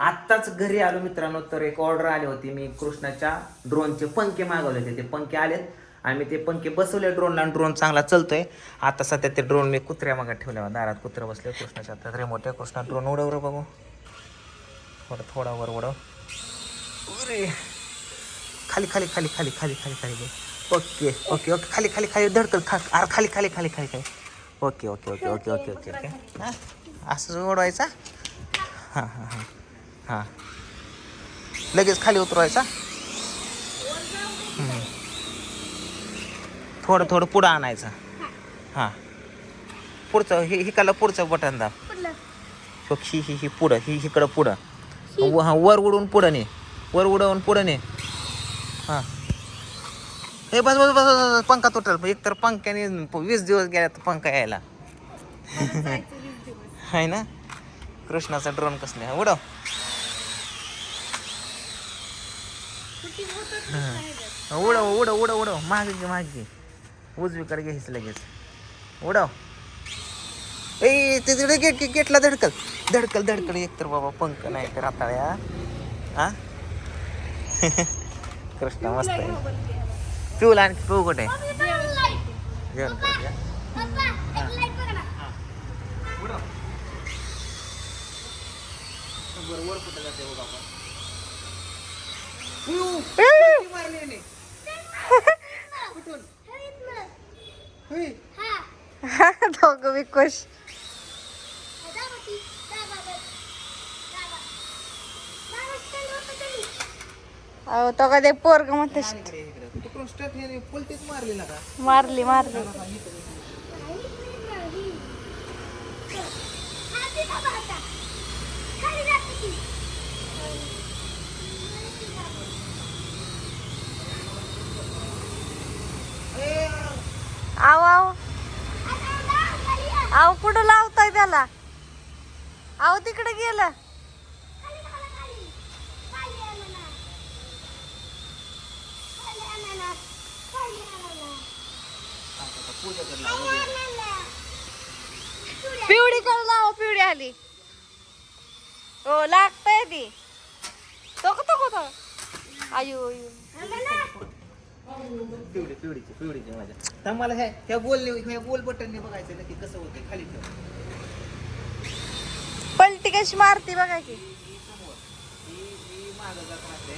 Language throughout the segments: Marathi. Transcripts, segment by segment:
आत्ताच घरी आलो मित्रांनो तर एक ऑर्डर आली होती. मी कृष्णाच्या ड्रोनचे पंखे मागवले होते. ते पंखे आलेत. आणि मी ते पंखे बसवले ड्रोनला आणि ड्रोन चांगला चालतोय. आता सध्या ते ड्रोन मी कुत्र्या मागे ठेवल्या दारात कुत्रे बसले कृष्णाच्या. तर रिमोट आहे कृष्णा ड्रोन उडव रे बघू. थोडं थोडा वर उडव. अरे खाली खाली खाली खाली खाली खाली खाली ओके ओके ओके. खाली खाली खाली धडकल. खा अरे खाली खाली खाली खाली खाली. Okay okay okay okay okay okay. Okay हां? असं ओढवायचा हां हां हां. हां. लगेच खाली उतरवायचा. थोडं थोडं पुढं आणायचं. हां. पुढचं हे हिकाला पुढचं बटन दाब. हो ही ही ही पुढं ही इकडं पुढं. व- हा वर उडून पुढं ने. वर उडवून पुढं ने. हां. हे बस बस बस बस, बस पंखा तुटल. एक तर पंख्याने वीस दिवस गेला तर पंखा यायला. आहे ना? कृष्णाचा ड्रोन कसले उडव. हां. उडव उडव उडव उडव. मागे घे मागे घे. उजवीकडे घ्यायचं लगेच. उडव. ए ते तिकडे गेट गेटला धडकल. धडकल धडकल. एक तर बाबा पंख नाही तर राताळ्या हा? कृष्णा मस्त आहे. पिऊला आणखी पिऊ कुठे? आहे? जेवण करायचं का? उडव. जाते बघ आपण. पिऊ, किती मारली याने? कुठून? होय. दोघं बी खुश. अहो तो कधी पोरग म्हणते मारली ना का? मारली मारली. आव आव आव कुठं लावताय त्याला आहो तिकडे गेलं. पिवडी कर लाव पिवडी आली. हो लागतय ती तो तो तो? आयु आयु. पिवडी पिवडीची पिवडीची माझ्या. तर मला हे बोलले गोल ह्या बटनने बघायचं की कसं होतं खाली ठेव. कशी मारती बघा की. ही समोर राहते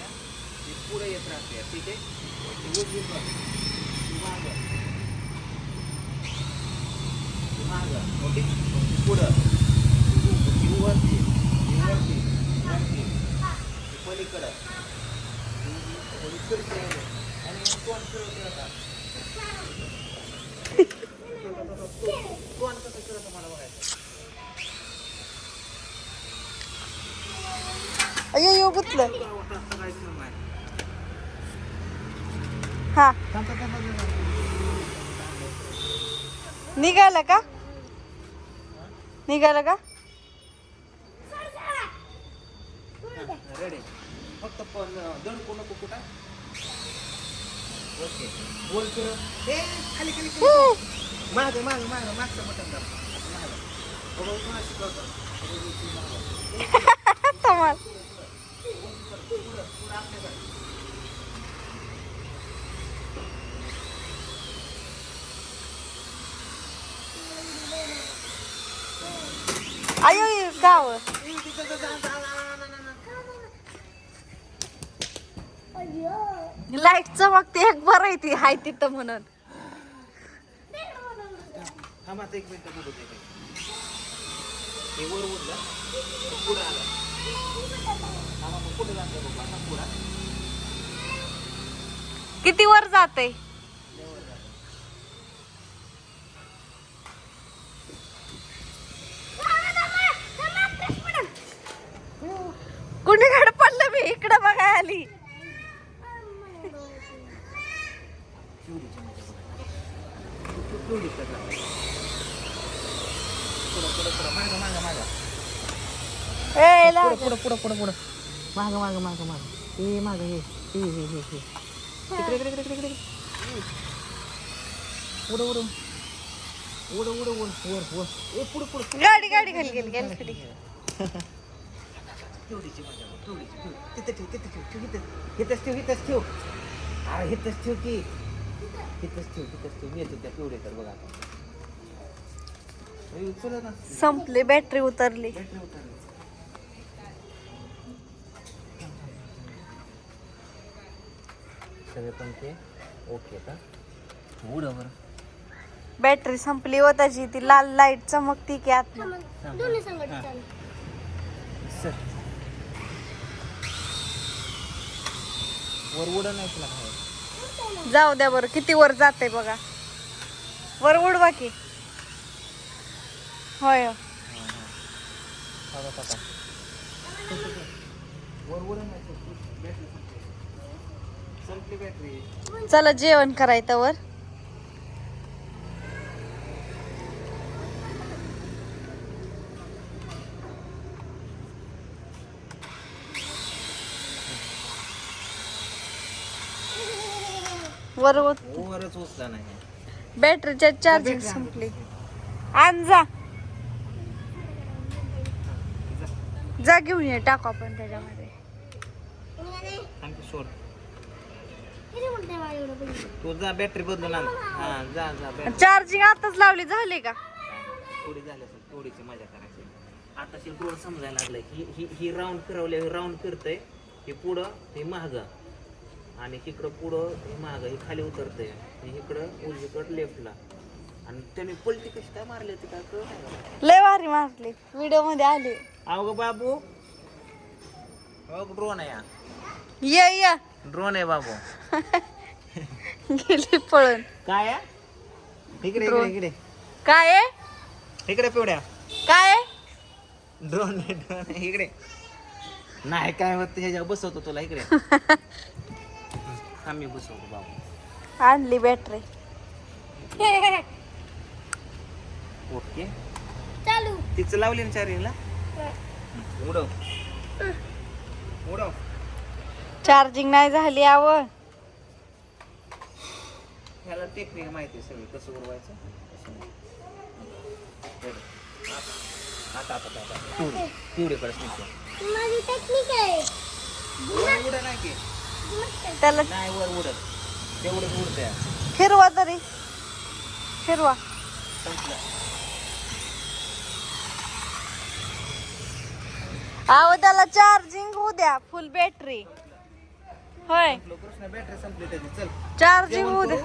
पुढे येत राहते ठीक आहे मागं मागं ओके पुढं वरती वरती वरती पलीकडं आणि कोण फिरवते आता कसं फिरवतं मला बघायचं? अयो यो गुतलं. हा. निघालं का? निघालं का? फक्त पण नको कुठं? ओके. बोल ए खाली खाली खाली माग माग माग मागचं बटन दाब. माग. बरोबर कोणा शिकवतो धमाल गाव. लाइट चमकते एक बरं आहे ती हाय तिथं म्हणून. एक मिनिट वर जाते किती वर जाते? कुणीकडे पडलं मी? इकडं बघाय आली पिवळीची मजा बघा पिवळी कलर पुढं पुढं पुढं मागं मागं मागं ए ला पुढं पुढं पुढं पुढं मागं मागं मागं मागं. हे मागं हे हे हे हे हे. इकडे इकडे इकडे इकडे इकडे. उडं उडं उडं उडं उड वर वर. ए पुढं पुढं गाडी गाडी खाली गेली गेली खाली तेवढीची मजा बघ, तेवढीची तेवढी. तिथं ठेव तिथं ठेव ठेव इथं ठेव इथंच ठेव. अरे इथंच ठेव की. ठेव इथंच ठेव. मी येतो त्या कर बघा आता. संपली बॅटरी उतरली. बॅटरी उतरली. सगळे पंखे. ओके का? उडव बरं. बॅटरी संपली व त्याची. ती लाल लाइट चमकती की आत सर. वर उडा नाही तुला जाऊ द्या बरं. किती वर जाते बघा. वर उडवा की. होय बघा काका वर उडा नाही. चला जेवण करायचं वर. वर वरच उचला नाही. बॅटरीच्या चार्जिंग संपली. आण जा. जा. घेऊन ये टाकू आपण त्याच्यामध्ये. तू जा बॅटरी बदलून आण हा जा जा बॅटरी चार्जिंग आताच लावली झाली का? थोडी झाली असेल थोडीची मजा करायची. आता ते ड्रोन समजायला लागलं ही ही ही राऊंड फिरवले राऊंड फिरतंय हे पुढं हे महाग आणि इकडं पुढं हे महाग हे खाली उतरतंय. आणि इकडं उजवीकडं लेफ्टला आणि त्याने पलटी कशी काय मारली होती काय नाही मला. लय भारी मारली. व्हिडिओमध्ये आली. अहो ग बाबू. ड्रोन आहे ये ये. ड्रोन आहे बाबू. गेली पळून. काय आहे? इकडे इकडे Drone. इकडे. काय आहे? इकडे पिवड्या. काय आहे? ड्रोन आहे ड्रोन आहे इकडे. नाही काय होत ह्याच्यावर बसवतो तुला इकडे. आम्ही बसवतो बाबू. आणली बॅटरी ओके. चालू. तिचं लावली ना चार्जिंगला उडव उडव. चार्जिंग नाही झाली आव. ह्याला टेक्निक माहिती सगळी कसं उडवायचं? कसं नाही. बरं. आता आता आता आता. पिवडी पिवडीकडे निघतो. माझी टेक्निक आहे. वर उडत नाही की. त्याला नाही वर उडत. उडतंय. फिरवा तरी. फिरवा. संपलं. आव त्याला चार्जिंग होऊ द्या. फुल बॅटरी होय. संपलं. बॅटरी संपली त्याची चल चार्जिंग जेवण होऊ करू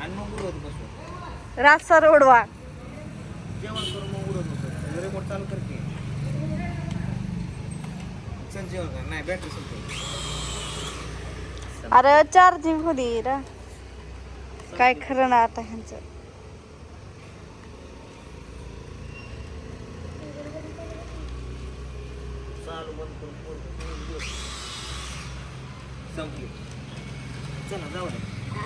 आणि मग उडवत बसू रास्ता रोडवा जेवण मग उडवत बसू रिमोट चालू चल जेवण कर नाही बॅटरी संपली अरे चार्जिंग होऊ दे रा. काय खरं ना आता ह्यांचं. चालू बंद करून संपली. चला जाऊ दे.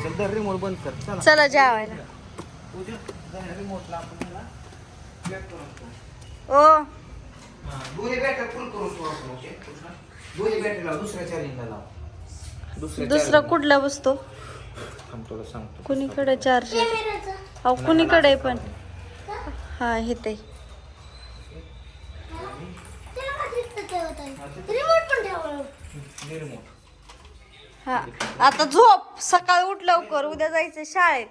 चल दर रिमोट बंद कर. चला. चला जेवायला. उद्या जाऊया रिमोटला आपण ह्याला back करून ठेवू. ओ. हा, दोन्ही बॅटरी फुल करून ठेवू आपण, ओके? कृष्णा? दोन्ही बॅटरी लाव दुसऱ्या चार्जिंगला लाव. दुसऱ्या दुसरा charging. कुठला बसतो? थांब तुला सांगतो. कुणीकडे चार्जर कॅमेराचा अहो कुणीकडे पण. हा ठेवत आहे रिमोट पण ठेवलं रिमोट हा. आता झोप. सकाळी उठ लवकर. उद्या जायचं शाळेत.